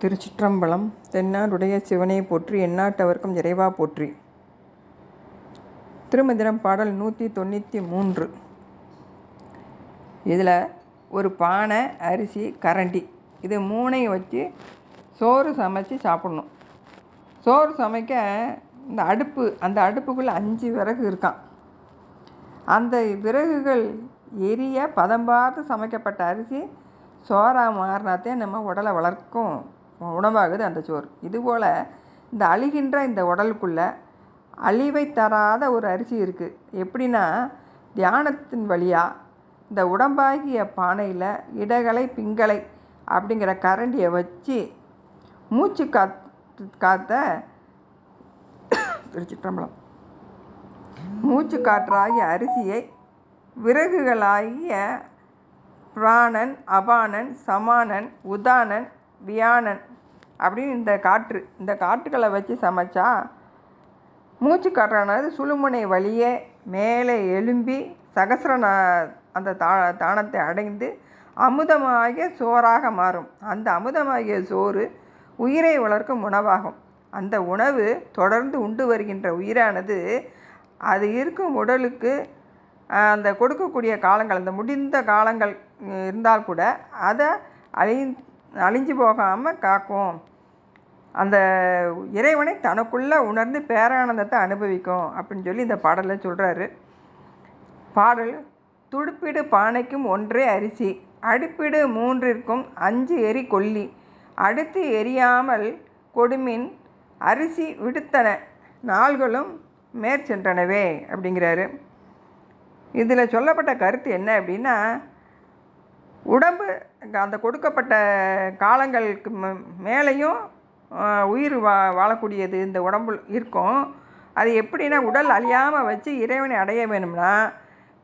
திருச்சிற்றம்பலம் தென்னாடுடைய சிவனை போற்றி எந்நாட்டவர்க்கும் இறைவா போற்றி. திருமந்திரம் பாடல் நூற்றி தொண்ணூற்றி மூன்று. இதில் ஒரு பானை அரிசி கரண்டி. இது மூணையும் வச்சு சோறு சமைச்சு சாப்பிட்ணும். சோறு சமைக்க இந்த அடுப்பு அந்த அடுப்புக்குள்ளே அஞ்சு விறகு இருக்கான் அந்த விறகுகள் எரிய பதம் பார்த்து சமைக்கப்பட்ட அரிசி சோறாக மாறினாத்தே நம்ம உடலை வளர்க்கும். உணவாகுது அந்த சோறு. இதுபோல் இந்த அழிகின்ற இந்த உடலுக்குள்ளே அழிவை தராத ஒரு அரிசி இருக்குது எப்படின்னா தியானத்தின் வழியாக இந்த உடம்பாகிய பானையில் இடகலை பிங்களை அப்படிங்கிற கரண்டியை வச்சு மூச்சு காத்து காத்த திருச்சிற்றம்பலம் மூச்சு காற்றாகிய அரிசியை விறகுகளாகிய பிராணன் அபானன் சமானன் உதானன் வியானன் அப்படின்னு இந்த காற்று இந்த காற்றுகளை வச்சு சமைச்சா மூச்சு காற்றானது சுழுமுனை வழியே மேலே எழும்பி சகசிர அந்த தா தானத்தை அடைந்து அமுதமாகிய சோறாக மாறும். அந்த அமுதமாகிய சோறு உயிரை வளர்க்கும் உணவாகும். அந்த உணவு தொடர்ந்து உண்டு வருகின்ற உயிரானது அது இருக்கும் உடலுக்கு அந்த கொடுக்கக்கூடிய காலங்கள் அந்த முடிந்த காலங்கள் இருந்தால் கூட அதை அழி அழிஞ்சு போகாமல் காக்கும். அந்த இறைவனை தனக்குள்ளே உணர்ந்து பேரானந்தத்தை அனுபவிக்கும் அப்படின்னு சொல்லி இந்த பாடலில் சொல்கிறாரு பாடல் துடுப்பிடு பானைக்கும் ஒன்றே அரிசி அடுப்பிடு மூன்றிற்கும் அஞ்சு எரி கொல்லி அடுத்து எரியாமல் கொடுமின் அரிசி விடுத்தன நாள்களும் மேற்சென்றனவே அப்படிங்கிறாரு. இதில் சொல்லப்பட்ட கருத்து என்ன அப்படின்னா உடம்பு அந்த கொடுக்கப்பட்ட காலங்களுக்கு மேலேயும் உயிர் வா வாழக்கூடியது இந்த உடம்பு இருக்கும். அது எப்படின்னா உடல் அழியாமல் வச்சு இறைவனை அடைய வேணும்னா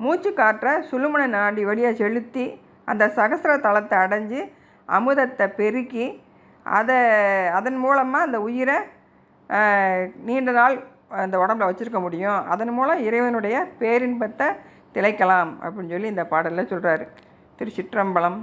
மூச்சு காற்றை சுழுமுனை நாடி வழியாக செலுத்தி அந்த சகசிர தளத்தை அடைஞ்சு அமுதத்தை பெருக்கி அதை அதன் மூலமாக அந்த உயிரை நீண்ட நாள் அந்த உடம்புல வச்சுருக்க முடியும். அதன் மூலம் இறைவனுடைய பேரின்பத்தை திளைக்கலாம் அப்படின்னு சொல்லி இந்த பாடலில் சொல்கிறாரு திருச்சிற்றம்பலம்